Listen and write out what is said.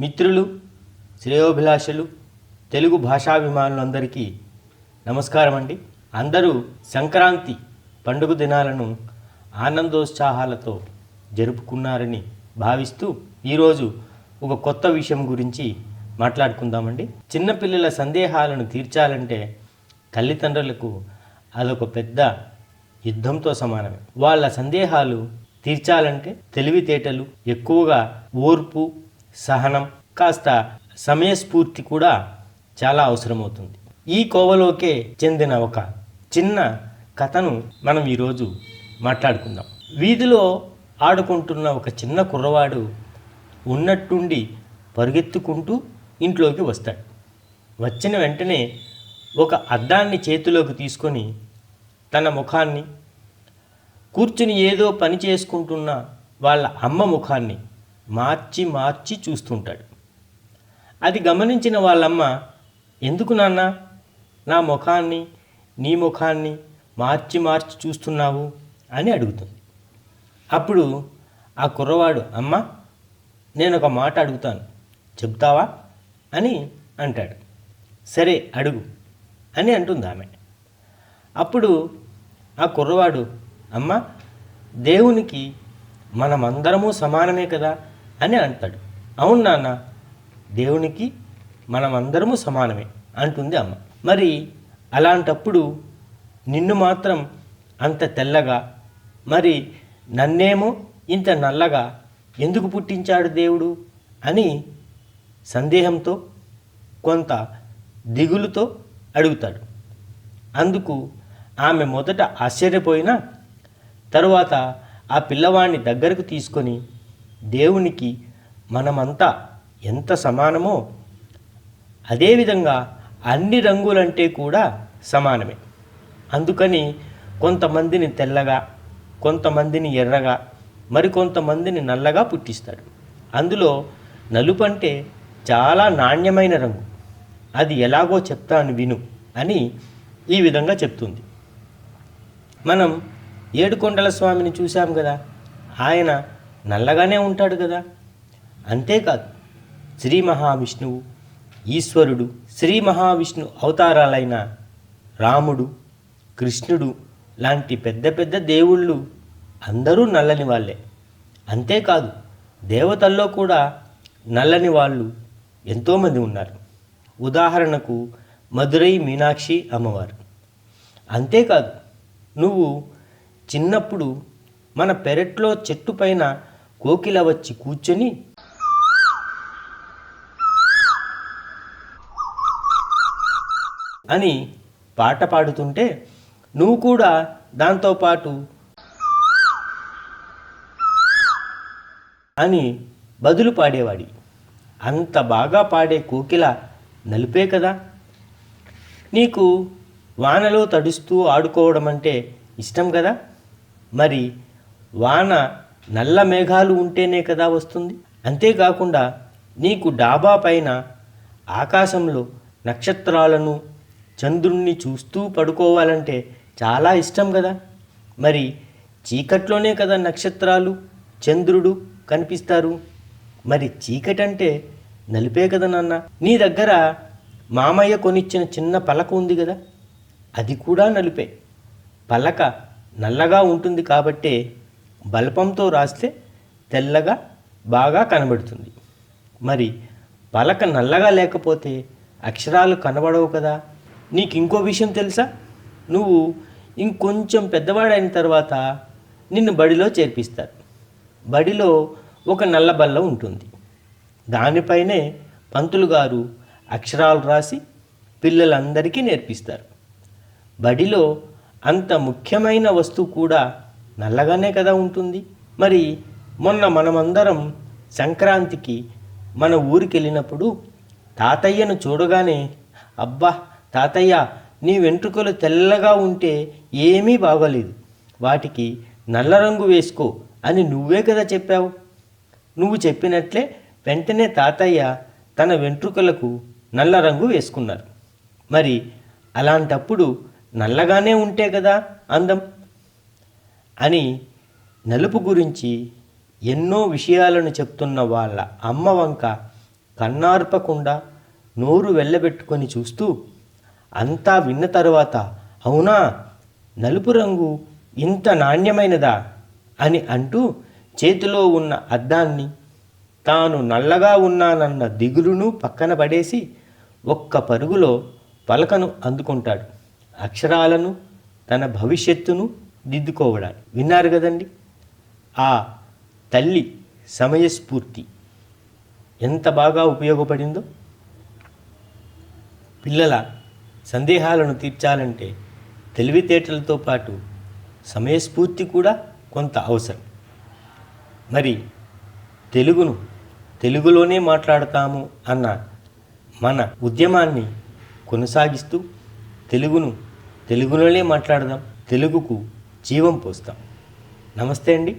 మిత్రులు శ్రేయోభిలాషులు తెలుగు భాషాభిమానులందరికీ నమస్కారం అండి అందరూ సంక్రాంతి పండుగ దినాలను ఆనందోత్సాహాలతో జరుపుకున్నారని భావిస్తూ ఈరోజు ఒక కొత్త విషయం గురించి మాట్లాడుకుందామండి. చిన్నపిల్లల సందేహాలను తీర్చాలంటే తల్లిదండ్రులకు అదొక పెద్ద యుద్ధంతో సమానమే. వాళ్ళ సందేహాలు తీర్చాలంటే తెలివితేటలు ఎక్కువగా ఓర్పు సహనం కాస్త సమయస్ఫూర్తి కూడా చాలా అవసరమవుతుంది. ఈ కోవలోకే చెందిన ఒక చిన్న కథను మనం ఈరోజు మాట్లాడుకుందాం. వీధిలో ఆడుకుంటున్న ఒక చిన్న కుర్రవాడు ఉన్నట్టుండి పరుగెత్తుకుంటూ ఇంట్లోకి వస్తాడు. వచ్చిన వెంటనే ఒక అద్దాన్ని చేతిలోకి తీసుకొని తన ముఖాన్ని కూర్చుని ఏదో పని చేసుకుంటున్న వాళ్ళ అమ్మ ముఖాన్ని మార్చి మార్చి చూస్తుంటాడు. అది గమనించిన వాళ్ళమ్మ ఎందుకు నాన్న? నా ముఖాన్ని నీ ముఖాన్ని మార్చి మార్చి చూస్తున్నావు? అని అడుగుతుంది. అప్పుడు ఆ కుర్రవాడు అమ్మ నేను ఒక మాట అడుగుతాను. చెప్తావా? అని అంటాడు. సరే అడుగు. అని అంటుంది ఆమె. అప్పుడు ఆ కుర్రవాడు అమ్మ దేవునికి మనమందరము సమానమే కదా? అని అంటాడు. అవును నాన్న దేవునికి మనమందరము సమానమే అంటుంది అమ్మ. మరి అలాంటప్పుడు నిన్ను మాత్రం అంత తెల్లగా మరి నన్నేమో ఇంత నల్లగా ఎందుకు పుట్టించాడు దేవుడు అని సందేహంతో కొంత దిగులుతో అడుగుతాడు. అందుకు ఆమె మొదట ఆశ్చర్యపోయినా తరువాత ఆ పిల్లవాడిని దగ్గరకు తీసుకొని దేవునికి మనమంతా ఎంత సమానమో అదేవిధంగా అన్ని రంగులంటే కూడా సమానమే. అందుకని కొంతమందిని తెల్లగా కొంతమందిని ఎర్రగా మరికొంతమందిని నల్లగా పుట్టిస్తాడు. అందులో నలుపు అంటే చాలా నాణ్యమైన రంగు. అది ఎలాగో చెప్తాను విను అని ఈ విధంగా చెప్తుంది. మనం ఏడుకొండల స్వామిని చూశాం కదా? ఆయన నల్లగానే ఉంటాడు కదా. అంతేకాదు శ్రీ మహావిష్ణువు ఈశ్వరుడు శ్రీ మహావిష్ణు అవతారాలైన రాముడు కృష్ణుడు లాంటి పెద్ద పెద్ద దేవుళ్ళు అందరూ నల్లని వాళ్ళే. అంతేకాదు దేవతల్లో కూడా నల్లని వాళ్ళు ఎంతోమంది ఉన్నారు. ఉదాహరణకు మధురై మీనాక్షి అమ్మవారు. అంతేకాదు నువ్వు చిన్నప్పుడు మన పెరట్లో చెట్టు పైన కోకిల వచ్చి కూర్చొని అని పాట పాడుతుంటే నువ్వు కూడా దాంతోపాటు అని బదులు పాడేవాడి. అంత బాగా పాడే కోకిల నలిపే కదా? నీకు వానలో తడుస్తూ ఆడుకోవడం అంటే ఇష్టం కదా? మరి వాన నల్ల మేఘాలు ఉంటేనే కదా వస్తుంది? అంతేకాకుండా నీకు డాబా పైన ఆకాశంలో నక్షత్రాలను చంద్రుణ్ణి చూస్తూ పడుకోవాలంటే చాలా ఇష్టం కదా? మరి చీకట్లోనే కదా నక్షత్రాలు చంద్రుడు కనిపిస్తారు? మరి చీకటంటే నలిపే కదా నాన్న? నీ దగ్గర మామయ్య కొనిచ్చిన చిన్న పలక ఉంది కదా? అది కూడా నలిపే. పలక నల్లగా ఉంటుంది కాబట్టే బల్పంతో రాస్తే తెల్లగా బాగా కనబడుతుంది. మరి పలక నల్లగా లేకపోతే అక్షరాలు కనబడవు కదా? నీకు ఇంకో విషయం తెలుసా? నువ్వు ఇంకొంచెం పెద్దవాడైన తర్వాత నిన్ను బడిలో చేర్పిస్తారు. బడిలో ఒక నల్ల బల్ల ఉంటుంది. దానిపైనే పంతులు గారు అక్షరాలు రాసి పిల్లలందరికీ నేర్పిస్తారు. బడిలో అంత ముఖ్యమైన వస్తువు కూడా నల్లగానే కదా ఉంటుంది. మరి మొన్న మనమందరం సంక్రాంతికి మన ఊరికి వెళ్ళినప్పుడు తాతయ్యను చూడగానే అబ్బా తాతయ్య నీ వెంట్రుకలు తెల్లగా ఉంటే ఏమీ బాగోలేదు. వాటికి నల్ల రంగు వేసుకో అని నువ్వే కదా చెప్పావు. నువ్వు చెప్పినట్లే వెంటనే తాతయ్య తన వెంట్రుకలకు నల్ల రంగు వేసుకున్నారు. మరి అలాంటప్పుడు నల్లగానే ఉంటే కదా అందం? అని నలుపు గురించి ఎన్నో విషయాలను చెప్తున్న వాళ్ళ అమ్మ వంక కన్నార్పకుండా నోరు వెళ్ళబెట్టుకొని చూస్తూ అంతా విన్న తరువాత అవునా? నలుపు రంగు ఇంత నాణ్యమైనదా? అని అంటూ చేతిలో ఉన్న అద్దాన్ని తాను నల్లగా ఉన్నానన్న దిగులును పక్కన పడేసి ఒక్క పరుగులో పలకను అందుకుంటాడు. అక్షరాలను తన భవిష్యత్తును దిద్దుకోవడానికి విన్నారు కదండి? ఆ తల్లి సమయస్ఫూర్తి ఎంత బాగా ఉపయోగపడిందో? పిల్లల సందేహాలను తీర్చాలంటే తెలివితేటలతో పాటు సమయస్ఫూర్తి కూడా కొంత అవసరం. మరి తెలుగును తెలుగులోనే మాట్లాడతాము అన్న మన ఉద్యమాన్ని కొనసాగిస్తూ తెలుగును తెలుగులోనే మాట్లాడదాం. తెలుగుకు జీవం పోస్తాం. నమస్తే అండి.